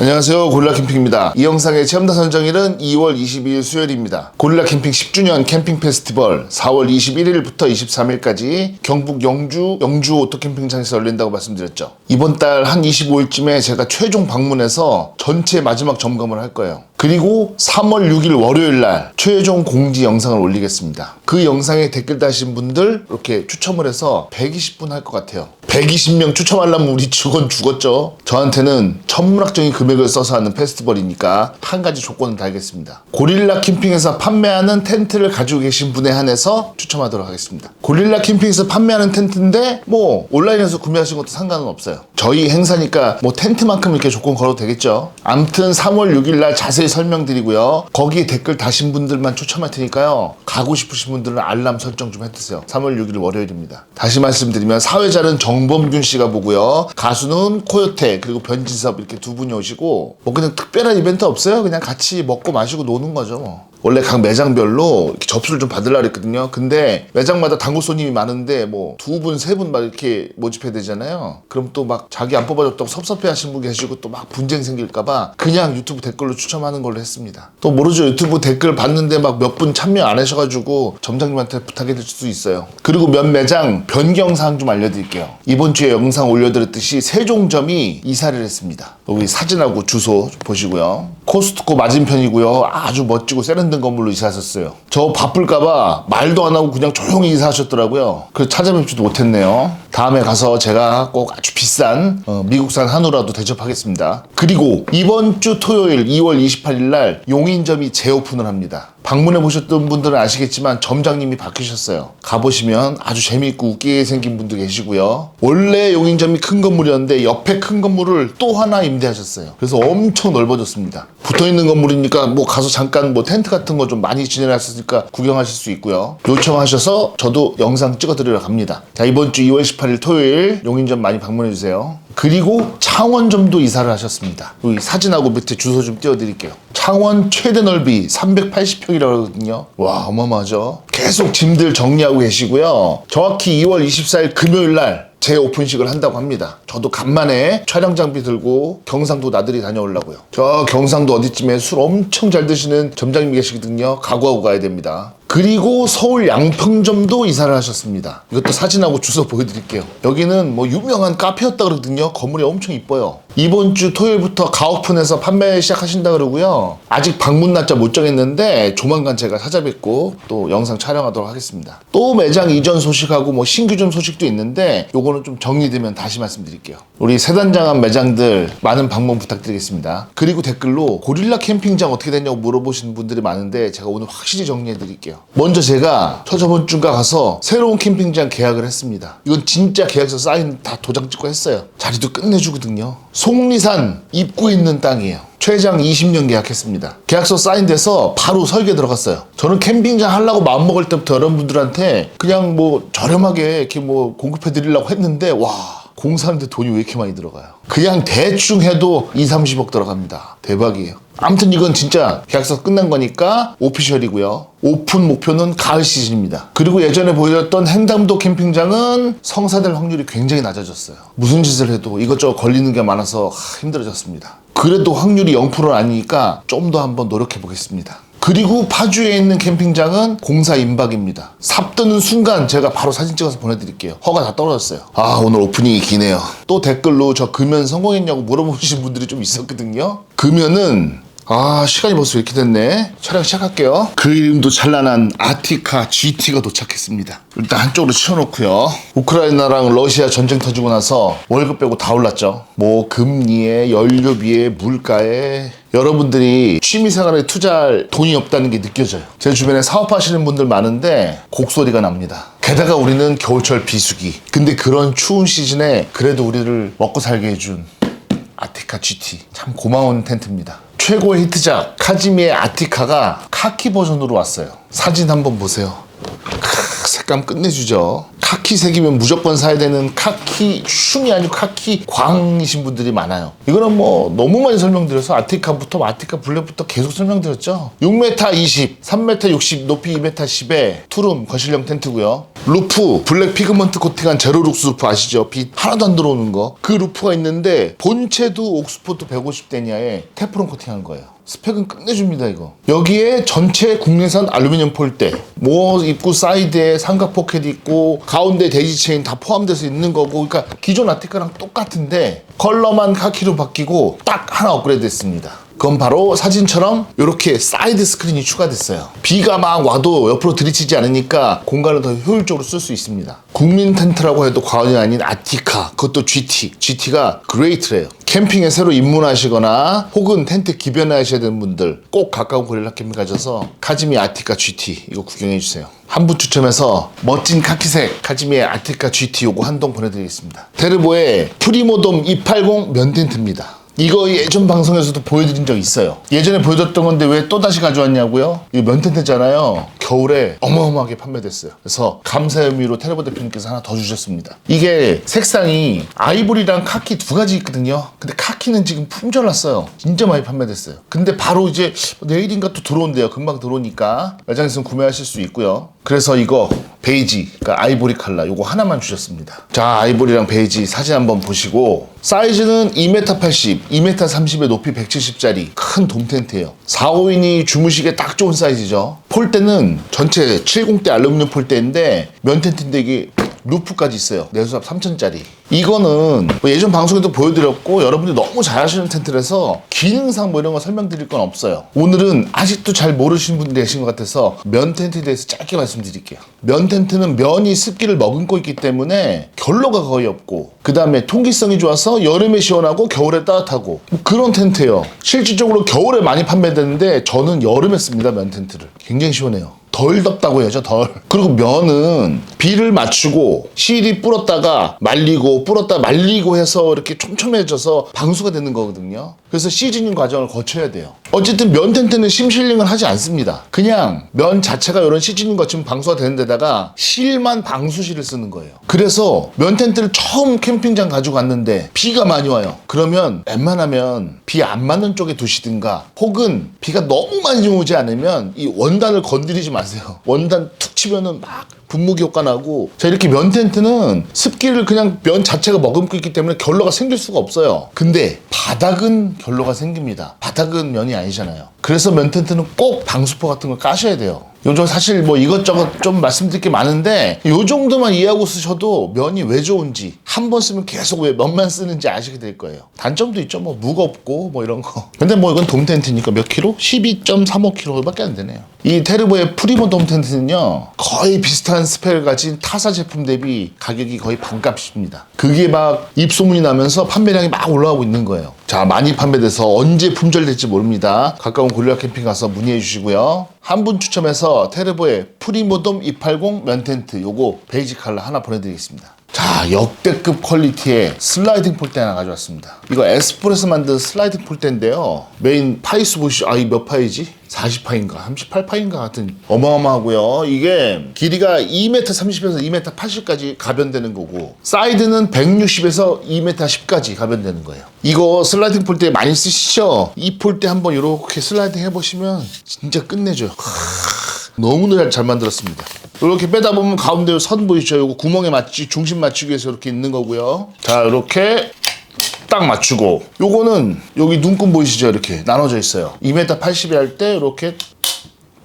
안녕하세요. 고릴라 캠핑입니다. 이 영상의 체험단 선정일은 2월 22일 수요일입니다. 고릴라 캠핑 10주년 캠핑 페스티벌 4월 21일부터 23일까지 경북 영주 영주 오토캠핑장에서 열린다고 말씀드렸죠 이번 달 한 25일쯤에 제가 최종 방문해서 전체 마지막 점검을 할 거예요 그리고 3월 6일 월요일 날 최종 공지 영상을 올리겠습니다 그 영상에 댓글 다신 분들 이렇게 추첨을 해서 120분 할 것 같아요 120명 추첨하려면 우리 직원 죽었죠. 저한테는 천문학적인 금액을 써서 하는 페스티벌이니까 한 가지 조건을 달겠습니다. 고릴라 캠핑에서 판매하는 텐트를 가지고 계신 분에 한해서 추첨하도록 하겠습니다. 고릴라 캠핑에서 판매하는 텐트인데 뭐 온라인에서 구매하신 것도 상관은 없어요. 저희 행사니까 뭐 텐트만큼 이렇게 조건 걸어도 되겠죠. 암튼 3월 6일 날 자세히 설명드리고요. 거기 댓글 다신 분들만 추첨할 테니까요. 가고 싶으신 분들은 알람 설정 좀 해두세요. 3월 6일 월요일입니다. 다시 말씀드리면 사회자는 정범균 씨가 보고요. 가수는 코요태 그리고 변진섭 이렇게 두 분이 오시고 뭐 그냥 특별한 이벤트 없어요. 그냥 같이 먹고 마시고 노는 거죠. 뭐. 원래 각 매장별로 접수를 좀 받으려고 했거든요. 근데 매장마다 단골 손님이 많은데 뭐 두 분, 세 분 막 이렇게 모집해야 되잖아요. 그럼 또 막 자기 안 뽑아줬다고 섭섭해 하신 분 계시고 또 막 분쟁 생길까봐 그냥 유튜브 댓글로 추첨하는 걸로 했습니다. 또 모르죠. 유튜브 댓글 봤는데 막 몇 분 참여 안 하셔가지고 점장님한테 부탁해 드릴 수도 있어요. 그리고 몇 매장 변경사항 좀 알려드릴게요. 이번 주에 영상 올려드렸듯이 세종점이 이사를 했습니다. 여기 사진하고 주소 좀 보시고요. 코스트코 맞은편이고요. 아주 멋지고 세련된 건물로 이사하셨어요. 저 바쁠까봐 말도 안 하고 그냥 조용히 이사하셨더라고요. 그래서 찾아뵙지도 못했네요. 다음에 가서 제가 꼭 아주 비싼 어, 미국산 한우라도 대접하겠습니다. 그리고 이번 주 토요일 2월 28일 날 용인점이 재오픈을 합니다. 방문해 보셨던 분들은 아시겠지만 점장님이 바뀌셨어요. 가보시면 아주 재미있고 웃기게 생긴 분도 계시고요. 원래 용인점이 큰 건물이었는데 옆에 큰 건물을 또 하나 임대하셨어요. 그래서 엄청 넓어졌습니다. 붙어 있는 건물이니까 뭐 가서 잠깐 뭐 텐트 같은 거 좀 많이 지내놨으니까 구경하실 수 있고요. 요청하셔서 저도 영상 찍어 드리러 갑니다. 자 이번 주 2월 18일 토요일 용인점 많이 방문해 주세요. 그리고 창원 점도 이사를 하셨습니다. 여기 사진하고 밑에 주소 좀 띄워드릴게요. 창원 최대 넓이 380평이라고 하거든요. 와 어마어마하죠. 계속 짐들 정리하고 계시고요. 정확히 2월 24일 금요일 날 재오픈식을 한다고 합니다. 저도 간만에 촬영 장비 들고 경상도 나들이 다녀오려고요. 저 경상도 어디쯤에 술 엄청 잘 드시는 점장님이 계시거든요. 각오하고 가야 됩니다. 그리고 서울 양평점도 이사를 하셨습니다. 이것도 사진하고 주소 보여드릴게요. 여기는 뭐 유명한 카페였다 그러거든요. 건물이 엄청 이뻐요. 이번 주 토요일부터 가오픈해서 판매 시작하신다 그러고요. 아직 방문 날짜 못 정했는데 조만간 제가 찾아뵙고 또 영상 촬영하도록 하겠습니다. 또 매장 이전 소식하고 뭐 신규점 소식도 있는데 요거는 좀 정리되면 다시 말씀드릴게요. 우리 세단장한 매장들 많은 방문 부탁드리겠습니다. 그리고 댓글로 고릴라 캠핑장 어떻게 됐냐고 물어보시는 분들이 많은데 제가 오늘 확실히 정리해 드릴게요. 먼저 제가 저저번 주가 가서 새로운 캠핑장 계약을 했습니다. 이건 진짜 계약서 사인 다 도장 찍고 했어요. 자리도 끝내주거든요. 속리산 입구에 있는 땅이에요. 최장 20년 계약했습니다. 계약서 사인돼서 바로 설계 들어갔어요. 저는 캠핑장 하려고 마음먹을 때부터 여러분들한테 그냥 뭐 저렴하게 이렇게 뭐 공급해 드리려고 했는데 와 공사하는데 돈이 왜 이렇게 많이 들어가요? 그냥 대충 해도 2, 30억 들어갑니다. 대박이에요. 아무튼 이건 진짜 계약서 끝난 거니까 오피셜이고요. 오픈 목표는 가을 시즌입니다. 그리고 예전에 보여줬던 행담도 캠핑장은 성사될 확률이 굉장히 낮아졌어요. 무슨 짓을 해도 이것저것 걸리는 게 많아서 하, 힘들어졌습니다. 그래도 확률이 0% 아니니까 좀 더 한번 노력해 보겠습니다. 그리고 파주에 있는 캠핑장은 공사 임박입니다. 삽 뜨는 순간 제가 바로 사진 찍어서 보내드릴게요. 허가 다 떨어졌어요. 아 오늘 오프닝이 기네요. 또 댓글로 저 금연 성공했냐고 물어보신 분들이 좀 있었거든요. 금연은 아 시간이 벌써 이렇게 됐네. 촬영 시작할게요. 그 이름도 찬란한 아티카 GT가 도착했습니다. 일단 한쪽으로 치워놓고요. 우크라이나랑 러시아 전쟁 터지고 나서 월급 빼고 다 올랐죠. 뭐 금리에 연료비에 물가에. 여러분들이 취미생활에 투자할 돈이 없다는 게 느껴져요. 제 주변에 사업하시는 분들 많은데 곡소리가 납니다. 게다가 우리는 겨울철 비수기. 근데 그런 추운 시즌에 그래도 우리를 먹고 살게 해준 아티카 GT 참 고마운 텐트입니다. 최고의 히트작 카지미의 아티카가 카키 버전으로 왔어요. 사진 한번 보세요. 크, 색감 끝내주죠. 카키색이면 무조건 사야 되는 카키 슝이 아니고 카키 광이신 분들이 많아요. 이거는 뭐 너무 많이 설명드려서 아티카부터 아티카 블랙부터 계속 설명드렸죠. 6m 20, 3m 60, 높이 2m 10에 투룸 거실형 텐트고요. 루프 블랙 피그먼트 코팅한 제로 룩스 루프 아시죠? 빛 하나도 안 들어오는 거. 그 루프가 있는데 본체도 옥스포트 150 데니아에 테프론 코팅한 거예요. 스펙은 끝내줍니다 이거. 여기에 전체 국내산 알루미늄 폴대 뭐 입구 사이드에 삼각 포켓 있고 가운데 데이지 체인 다 포함돼서 있는 거고 그러니까 기존 아티카랑 똑같은데 컬러만 카키로 바뀌고 딱 하나 업그레이드 됐습니다 그건 바로 사진처럼 이렇게 사이드 스크린이 추가됐어요. 비가 막 와도 옆으로 들이치지 않으니까 공간을 더 효율적으로 쓸 수 있습니다. 국민 텐트라고 해도 과언이 아닌 아티카, 그것도 GT. GT가 그레이트래요. 캠핑에 새로 입문하시거나 혹은 텐트 기변하셔야 되는 분들 꼭 가까운 고릴라 캠핑 가셔서 카즈미 아티카 GT 이거 구경해 주세요. 한 분 추첨해서 멋진 카키색 카즈미의 아티카 GT 요거 한 동 보내드리겠습니다. 테르보의 프리모돔 280 면텐트입니다. 이거 예전 방송에서도 보여드린 적 있어요. 예전에 보여줬던 건데 왜 또 다시 가져왔냐고요? 이거 면텐트잖아요. 겨울에 어마어마하게 판매됐어요. 그래서 감사의 의미로 테레보 대표님께서 하나 더 주셨습니다. 이게 색상이 아이보리랑 카키 두 가지 있거든요. 근데 카키는 지금 품절났어요. 진짜 많이 판매됐어요. 근데 바로 이제 내일인가 또 들어온대요. 금방 들어오니까 매장에서 구매하실 수 있고요. 그래서 이거 베이지, 그러니까 아이보리 칼라 요거 하나만 주셨습니다. 자, 아이보리랑 베이지 사진 한번 보시고 사이즈는 2m 80, 2m 30에 높이 170짜리 큰 돔텐트예요. 4, 5인이 주무시기에 딱 좋은 사이즈죠. 폴대는 전체 70대 알루미늄 폴대인데 면 텐트인데 이게 루프까지 있어요. 내수압 3000짜리. 이거는 뭐 예전 방송에도 보여드렸고 여러분들이 너무 잘 아시는 텐트라서 기능상 뭐 이런 거 설명드릴 건 없어요. 오늘은 아직도 잘 모르시는 분들이 계신 것 같아서 면 텐트에 대해서 짧게 말씀드릴게요. 면 텐트는 면이 습기를 머금고 있기 때문에 결로가 거의 없고 그 다음에 통기성이 좋아서 여름에 시원하고 겨울에 따뜻하고 뭐 그런 텐트예요. 실질적으로 겨울에 많이 판매되는데 저는 여름에 씁니다 면 텐트를. 굉장히 시원해요. 덜 덥다고 해야죠 덜. 그리고 면은 비를 맞추고 실이 불었다가 말리고 불었다 말리고 해서 이렇게 촘촘해져서 방수가 되는 거거든요 그래서 시즈닝 과정을 거쳐야 돼요. 어쨌든 면 텐트는 심실링을 하지 않습니다. 그냥 면 자체가 이런 시즈닝 거치면 방수가 되는 데다가 실만 방수실을 쓰는 거예요. 그래서 면 텐트를 처음 캠핑장 가지고 갔는데 비가 많이 와요. 그러면 웬만하면 비 안 맞는 쪽에 두시든가 혹은 비가 너무 많이 오지 않으면 이 원단을 건드리지 마세요. 원단 툭 치면은 막 분무기 효과 나고. 자 이렇게 면 텐트는 습기를 그냥 면 자체가 머금고 있기 때문에 결로가 생길 수가 없어요. 근데 바닥은 결로가 생깁니다. 바닥은 면이 아니잖아요. 그래서 면 텐트는 꼭 방수포 같은 걸 까셔야 돼요 요즘 사실 뭐 이것저것 좀 말씀드릴 게 많은데 요 정도만 이해하고 쓰셔도 면이 왜 좋은지 한 번 쓰면 계속 왜 면만 쓰는지 아시게 될 거예요. 단점도 있죠. 뭐 무겁고 뭐 이런 거. 근데 뭐 이건 돔 텐트니까 몇 킬로? 12.35 킬로밖에 안 되네요. 이 테르보의 프리모 돔 텐트는요 거의 비슷한 스펙을 가진 타사 제품 대비 가격이 거의 반값입니다. 그게 막 입소문이 나면서 판매량이 막 올라가고 있는 거예요 자 많이 판매돼서 언제 품절될지 모릅니다. 가까운 고릴라 캠핑 가서 문의해 주시고요. 한 분 추첨해서 테르보의 프리모돔 280 면텐트 요거 베이지 칼라 하나 보내드리겠습니다 자 역대급 퀄리티의 슬라이딩 폴대 하나 가져왔습니다. 이거 에스프레소 만든 슬라이딩 폴대인데요. 메인 파이스 보시 아이 몇 파이지? 40파인가 38파인가 같은 어마어마하고요. 이게 길이가 2m 30에서 2m 80까지 가변되는 거고 사이드는 160에서 2m 10까지 가변되는 거예요. 이거 슬라이딩 폴대 많이 쓰시죠? 이 폴대 한번 이렇게 슬라이딩 해보시면 진짜 끝내줘요 너무나 잘 만들었습니다. 이렇게 빼다 보면 가운데 선 보이시죠? 이거 구멍에 맞추 중심 맞추기 위해서 이렇게 있는 거고요. 자, 이렇게 딱 맞추고 요거는 여기 눈금 보이시죠? 이렇게 나눠져 있어요. 2m 80이 할 때 이렇게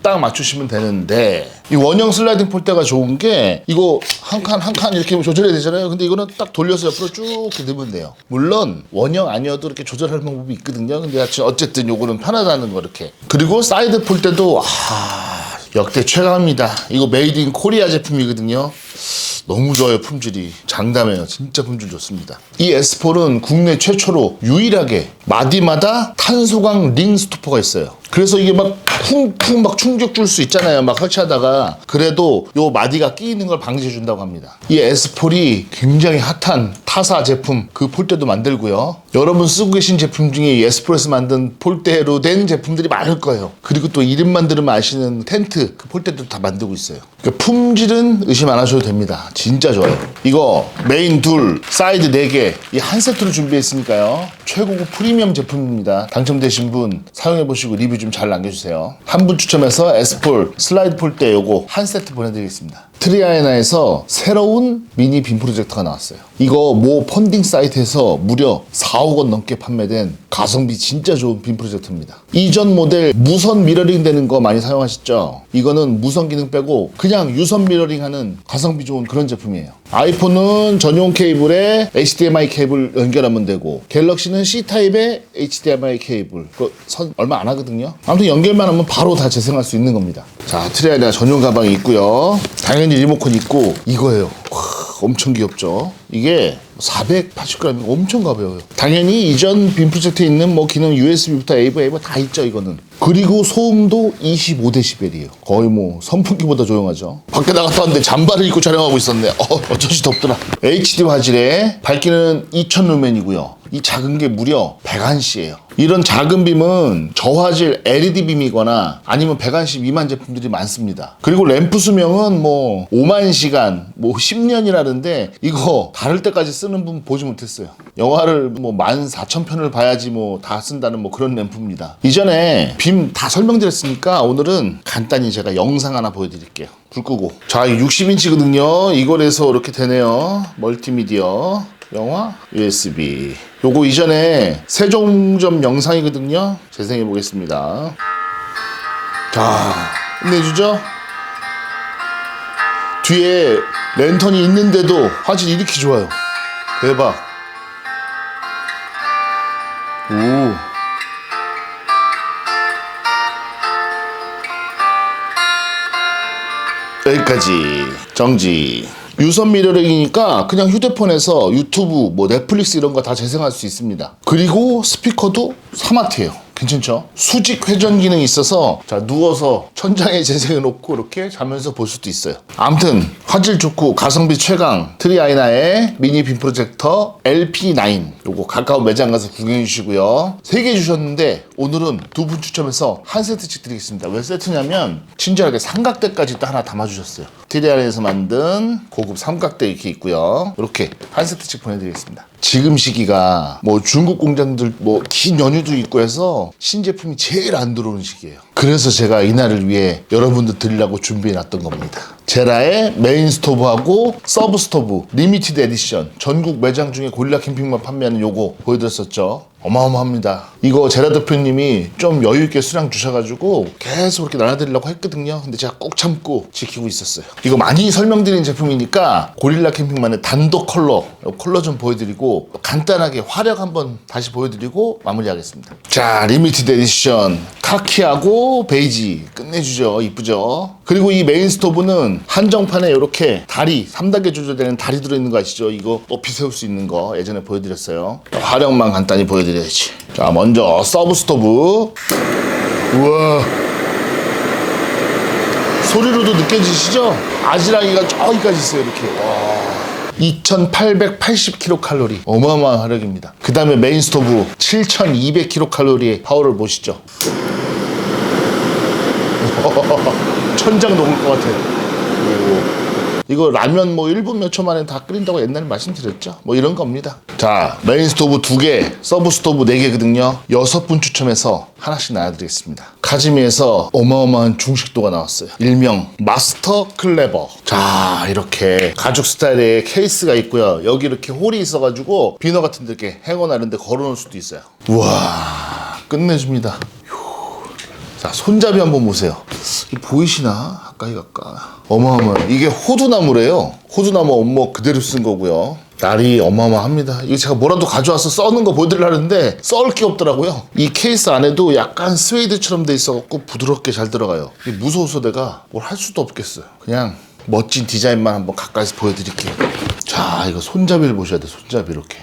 딱 맞추시면 되는데 이 원형 슬라이딩 폴대가 좋은 게 이거 한 칸 한 칸 이렇게 조절해야 되잖아요. 근데 이거는 딱 돌려서 옆으로 쭉 이렇게 넣으면 돼요. 물론 원형 아니어도 이렇게 조절하는 방법이 있거든요. 근데 어쨌든 요거는 편하다는 거 이렇게. 그리고 사이드 폴대도 아 역대 최강입니다. 이거 메이드 인 코리아 제품이거든요. 너무 좋아요 품질이. 장담해요. 진짜 품질 좋습니다. 이 S4는 국내 최초로 유일하게 마디마다 탄소광 링 스토퍼가 있어요. 그래서 이게 막 쿵쿵 막 충격 줄 수 있잖아요. 막 설치하다가. 그래도 요 마디가 끼이는 걸 방지해 준다고 합니다. 이 S4이 굉장히 핫한 타사 제품 그 폴대도 만들고요 여러분 쓰고 계신 제품 중에 에스프레소 만든 폴대로 된 제품들이 많을 거예요. 그리고 또 이름만 들으면 아시는 텐트 그 폴대도 다 만들고 있어요. 그러니까 품질은 의심 안 하셔도 됩니다. 진짜 좋아요. 이거 메인 둘, 사이드 네 개, 이 한 세트로 준비했으니까요. 최고급 프리미엄 제품입니다. 당첨되신 분 사용해 보시고 리뷰 좀 잘 남겨주세요. 한 분 추첨해서 에스폴 슬라이드 폴대 요거 한 세트 보내드리겠습니다. 트리아에나에서 새로운 미니 빔 프로젝터가 나왔어요. 이거 모 펀딩 사이트에서 무려 4억 원 넘게 판매된 가성비 진짜 좋은 빔 프로젝터입니다. 이전 모델 무선 미러링 되는 거 많이 사용하셨죠? 이거는 무선 기능 빼고 그냥 유선 미러링 하는 가성비 좋은 그런 제품이에요. 아이폰은 전용 케이블에 HDMI 케이블 연결하면 되고 갤럭시는 C타입의 HDMI 케이블 그선 얼마 안 하거든요. 아무튼 연결만 하면 바로 다 재생할 수 있는 겁니다. 자 트리아나 전용 가방이 있고요. 당연히 리모컨 있고 이거예요. 와, 엄청 귀엽죠. 이게 480g 엄청 가벼워요. 당연히 이전 빔 프로젝트에 있는 뭐 기능 USB부터 AV, AV 다 있죠 이거는. 그리고 소음도 25dB이에요. 거의 뭐 선풍기보다 조용하죠. 밖에 나갔다 왔는데 잠바를 입고 촬영하고 있었네. 어, 어쩐지 덥더라. HD 화질에 밝기는 2000 루멘이고요. 이 작은 게 무려 100안시예요. 이런 작은 빔은 저화질 LED 빔이거나 아니면 100안시 미만 제품들이 많습니다. 그리고 램프 수명은 뭐 5만 시간, 뭐 10년이라는데 이거 다를 때까지 쓰는 분 보지 못했어요. 영화를 뭐 14,000편을 봐야지 뭐 다 쓴다는 뭐 그런 램프입니다. 이전에 빔 다 설명드렸으니까 오늘은 간단히 제가 영상 하나 보여드릴게요. 불 끄고. 자, 60인치거든요. 이걸 해서 이렇게 되네요. 멀티미디어. 영화, USB. 요거 이전에 세종점 영상이거든요. 재생해 보겠습니다. 자, 끝내주죠? 뒤에 랜턴이 있는데도 화질이 이렇게 좋아요. 대박. 오. 여기까지 정지. 유선 미러링이니까 그냥 휴대폰에서 유튜브, 뭐 넷플릭스 이런 거 다 재생할 수 있습니다. 그리고 스피커도 3와트예요. 괜찮죠? 수직 회전 기능이 있어서 자 누워서 천장에 재생해 놓고 이렇게 자면서 볼 수도 있어요. 아무튼 화질 좋고 가성비 최강 트리아이나의 미니 빔 프로젝터 LP9 요거 가까운 매장 가서 구경해 주시고요. 세개 주셨는데 오늘은 두 분 추첨해서 한 세트씩 드리겠습니다. 왜 세트냐면 친절하게 삼각대까지 또 하나 담아 주셨어요. 트리아이나에서 만든 고급 삼각대 이렇게 있고요. 이렇게 한 세트씩 보내드리겠습니다. 지금 시기가 뭐 중국 공장들 뭐 긴 연휴도 있고 해서 신제품이 제일 안 들어오는 시기예요. 그래서 제가 이날을 위해 여러분들 드리려고 준비해 놨던 겁니다. 제라의 메인 스토브하고 서브 스토브 리미티드 에디션 전국 매장 중에 고릴라 캠핑만 판매하는 요거 보여드렸었죠. 어마어마합니다. 이거 제라 대표님이 좀 여유 있게 수량 주셔가지고 계속 이렇게 나눠드리려고 했거든요. 근데 제가 꾹 참고 지키고 있었어요. 이거 많이 설명드린 제품이니까 고릴라 캠핑만의 단독 컬러 컬러 좀 보여드리고 간단하게 화력 한번 다시 보여드리고 마무리하겠습니다. 자 리미티드 에디션 카키하고 베이지 끝내주죠. 이쁘죠. 그리고 이 메인 스토브는 한정판에 이렇게 다리 3단계 조절되는 다리 들어있는 거 아시죠? 이거 높이 세울 수 있는 거 예전에 보여드렸어요. 화력만 간단히 보여드려야지. 자 먼저 서브 스토브. 우와. 소리로도 느껴지시죠? 아지랑이가 저기까지 있어요 이렇게. 와. 2880kcal 어마어마한 화력입니다. 그 다음에 메인 스토브 7200kcal의 파워를 보시죠. 천장 녹을 것 같아요. 오. 이거 라면 뭐 1분 몇 초 만에 다 끓인다고 옛날에 말씀드렸죠? 뭐 이런 겁니다. 자, 메인 스토브 2개, 서브 스토브 4개거든요. 6분 추첨해서 하나씩 나눠드리겠습니다. 카즈미에서 어마어마한 중식도가 나왔어요. 일명 마스터 클레버. 자, 이렇게 가죽 스타일의 케이스가 있고요. 여기 이렇게 홀이 있어가지고 비너 같은 데 이렇게 행어나 이런 데 걸어놓을 수도 있어요. 우와, 끝내줍니다. 자, 손잡이 한번 보세요. 이 보이시나? 가까이 가까이. 어마어마해. 이게 호두나무래요. 호두나무 원목 그대로 쓴 거고요. 날이 어마어마합니다. 이거 제가 뭐라도 가져와서 써는 거 보여드리려는데 썰 게 없더라고요. 이 케이스 안에도 약간 스웨이드처럼 돼 있어갖고 부드럽게 잘 들어가요. 무서워서 내가 뭘 할 수도 없겠어요. 그냥 멋진 디자인만 한번 가까이서 보여드릴게요. 자, 이거 손잡이를 보셔야 돼. 손잡이 이렇게.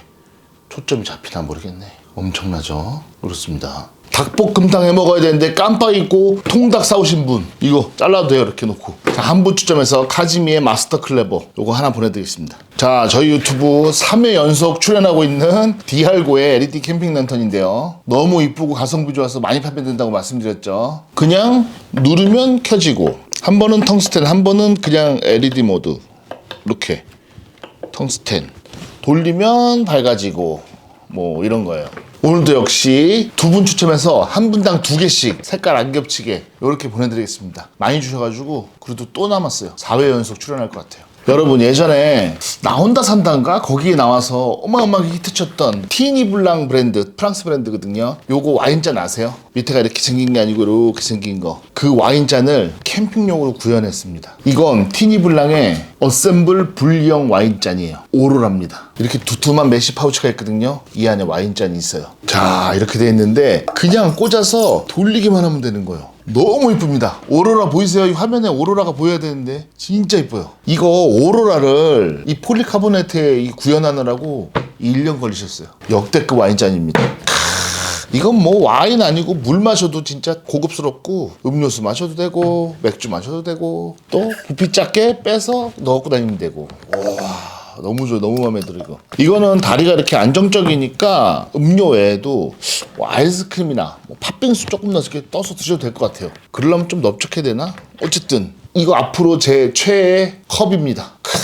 초점이 잡히나 모르겠네. 엄청나죠? 그렇습니다. 닭볶음탕 해 먹어야 되는데 깜빡 잊고 통닭 사오신 분 이거 잘라도 돼요 이렇게 놓고. 자, 한분 추첨해서 카지미의 마스터 클레버 요거 하나 보내드리겠습니다. 자 저희 유튜브 3회 연속 출연하고 있는 디할고의 LED 캠핑 랜턴인데요. 너무 이쁘고 가성비 좋아서 많이 판매된다고 말씀드렸죠. 그냥 누르면 켜지고 한 번은 텅스텐 한 번은 그냥 LED 모드. 이렇게 텅스텐. 돌리면 밝아지고 뭐 이런 거예요. 오늘도 역시 두 분 추첨해서 한 분당 두 개씩 색깔 안 겹치게 이렇게 보내드리겠습니다. 많이 주셔가지고 그래도 또 남았어요. 4회 연속 출연할 것 같아요. 여러분 예전에 나온다 산다인가? 거기에 나와서 어마어마하게 히트쳤던 티니 블랑 브랜드 프랑스 브랜드거든요. 요거 와인잔 아세요? 밑에가 이렇게 생긴 게 아니고 이렇게 생긴 거 그 와인잔을 캠핑용으로 구현했습니다. 이건 티니 블랑의 어셈블 분리형 와인잔이에요. 오로라입니다. 이렇게 두툼한 메쉬 파우치가 있거든요. 이 안에 와인잔이 있어요. 자 이렇게 돼 있는데 그냥 꽂아서 돌리기만 하면 되는 거예요 너무 이쁩니다. 오로라 보이세요? 이 화면에 오로라가 보여야 되는데 진짜 이뻐요. 이거 오로라를 이 폴리카보네트에 이 구현하느라고 1년 걸리셨어요. 역대급 와인잔입니다. 크, 이건 뭐 와인 아니고 물 마셔도 진짜 고급스럽고 음료수 마셔도 되고 맥주 마셔도 되고 또 부피 작게 빼서 넣고 다니면 되고 와 너무 좋아 너무 마음에 들어 이거. 이거는 다리가 이렇게 안정적이니까 음료 외에도 뭐 아이스크림이나 뭐 팥빙수 조금 넣어서 이렇게 떠서 드셔도 될 것 같아요. 그러려면 좀 넓적해야 되나? 어쨌든 이거 앞으로 제 최애 컵입니다. 크,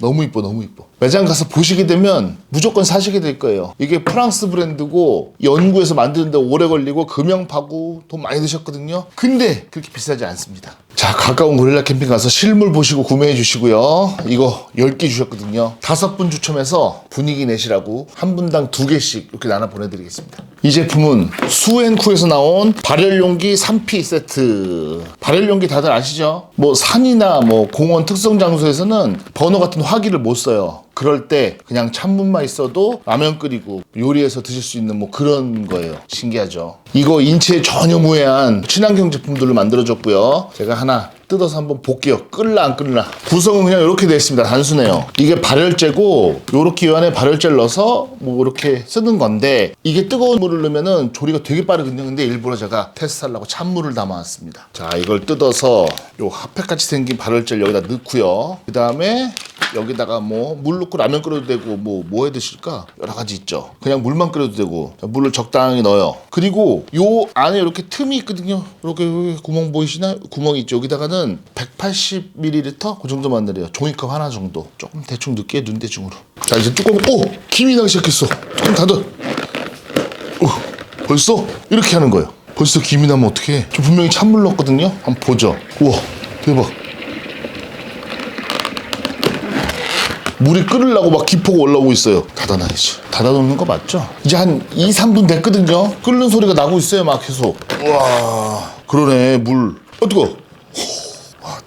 너무 이뻐 너무 이뻐 매장 가서 보시게 되면 무조건 사시게 될 거예요. 이게 프랑스 브랜드고 연구해서 만드는데 오래 걸리고 금형파고 돈 많이 드셨거든요. 근데 그렇게 비싸지 않습니다. 자 가까운 고릴라 캠핑 가서 실물 보시고 구매해 주시고요. 이거 10개 주셨거든요. 다섯 분 추첨해서 분위기 내시라고 한 분당 두 개씩 이렇게 나눠 보내드리겠습니다. 이 제품은 수앤쿠에서 나온 발열용기 3P 세트. 발열용기 다들 아시죠? 뭐 산이나 뭐 공원 특성 장소에서는 번호 같은 화기를 못 써요 그럴 때 그냥 찬물만 있어도 라면 끓이고 요리해서 드실 수 있는 뭐 그런 거예요. 신기하죠. 이거 인체에 전혀 무해한 친환경 제품들을 만들어줬고요. 제가 하나 뜯어서 한번 볼게요. 끓나 안 끓나. 구성은 그냥 이렇게 되어 있습니다. 단순해요. 이게 발열제고 요렇게 요 안에 발열제를 넣어서 뭐 이렇게 쓰는 건데 이게 뜨거운 물을 넣으면은 조리가 되게 빠르거든요. 근데 일부러 제가 테스트하려고 찬물을 담아왔습니다. 자 이걸 뜯어서 요 핫팩같이 생긴 발열제를 여기다 넣고요. 그 다음에 여기다가 뭐 물 넣고 라면 끓여도 되고 뭐 뭐 해 드실까 여러 가지 있죠. 그냥 물만 끓여도 되고 자, 물을 적당히 넣어요. 그리고 요 안에 이렇게 틈이 있거든요. 이렇게 구멍 보이시나? 구멍이 있죠. 여기다가는 180ml 그 정도만 넣어요. 종이컵 하나 정도. 조금 대충 넣게 눈대중으로. 자 이제 뚜껑 오 김이 나기 시작했어. 뚜껑 닫아. 오 벌써 이렇게 하는 거예요. 벌써 김이 나면 어떡해? 저 분명히 찬물 넣었거든요. 한번 보죠. 우와 대박. 물이 끓으려고 막 기포가 올라오고 있어요. 닫아놔야지. 닫아놓는 거 맞죠? 이제 한 2, 3분 됐거든요. 끓는 소리가 나고 있어요, 막 계속. 우와, 그러네, 물. 어, 뜨거.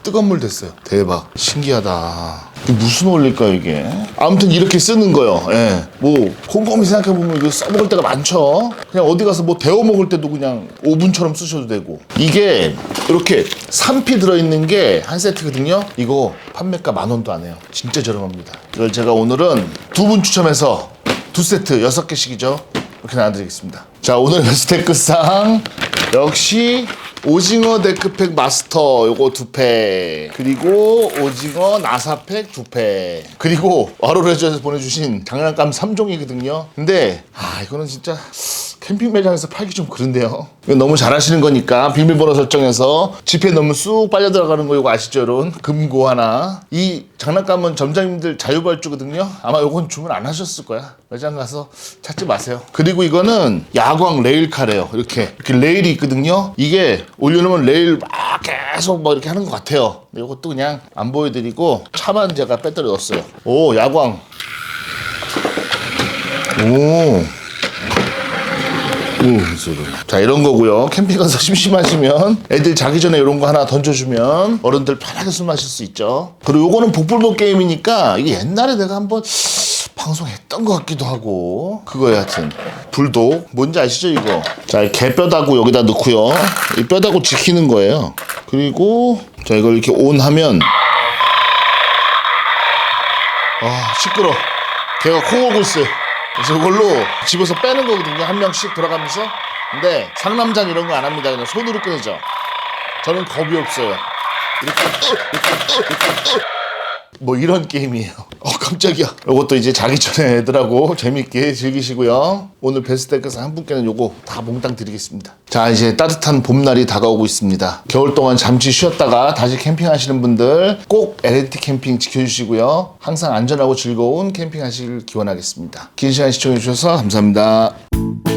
와, 뜨거운 물 됐어요. 대박. 신기하다. 이게 무슨 원리일까요, 이게? 아무튼 이렇게 쓰는 거요. 예. 뭐, 곰곰이 생각해 보면 이거 써먹을 때가 많죠? 그냥 어디 가서 뭐 데워 먹을 때도 그냥 오븐처럼 쓰셔도 되고. 이게 이렇게 3피 들어있는 게 한 세트거든요? 이거 판매가 만 원도 안 해요. 진짜 저렴합니다. 이걸 제가 오늘은 두 분 추첨해서 두 세트 여섯 개씩이죠. 이렇게 나눠드리겠습니다. 자, 오늘 끝상 역시 오징어 데크팩 마스터 요거 두 팩. 그리고 오징어 나사팩 두 팩. 그리고 와로레저에서 보내주신 장난감 3종이거든요. 근데 아 이거는 진짜 캠핑 매장에서 팔기 좀 그런데요. 너무 잘하시는 거니까 비밀번호 설정해서 지폐 넣으면 쑥 빨려 들어가는 거 이거 아시죠, 여러분? 금고 하나. 이 장난감은 점장님들 자유발주거든요. 아마 요건 주문 안 하셨을 거야. 매장 가서 찾지 마세요. 그리고 이거는 야광 레일 카래요. 이렇게 이렇게 레일이 있거든요. 이게 올려놓으면 레일 막 계속 뭐 이렇게 하는 것 같아요. 이것도 그냥 안 보여드리고 차만 제가 배터리 넣었어요. 오 야광. 오. 자, 이런 거고요. 캠핑 가서 심심하시면 애들 자기 전에 이런 거 하나 던져주면 어른들 편하게 술 마실 수 있죠. 그리고 요거는 복불복 게임이니까 이게 옛날에 내가 한번 방송했던 것 같기도 하고. 그거야 하여튼. 불독. 뭔지 아시죠 이거? 자이 개뼈다구 여기다 넣고요. 이 뼈다구 지키는 거예요. 그리고 자 이걸 이렇게 온 하면 아 시끄러. 코 골고 있어요 그래서 이걸로 집에서 빼는 거거든요 한 명씩 들어가면서 근데 상남자는 이런 거 안 합니다. 그냥 손으로 끊이죠. 저는 겁이 없어요. 이렇게 뭐 이런 게임이에요. 어 깜짝이야. 요것도 이제 자기 전에 애들하고 재밌게 즐기시고요. 오늘 베스트데크에서 한 분께는 요거 다 몽땅 드리겠습니다. 자 이제 따뜻한 봄날이 다가오고 있습니다. 겨울 동안 잠시 쉬었다가 다시 캠핑하시는 분들 꼭 LNT 캠핑 지켜주시고요. 항상 안전하고 즐거운 캠핑하시길 기원하겠습니다. 긴 시간 시청해주셔서 감사합니다.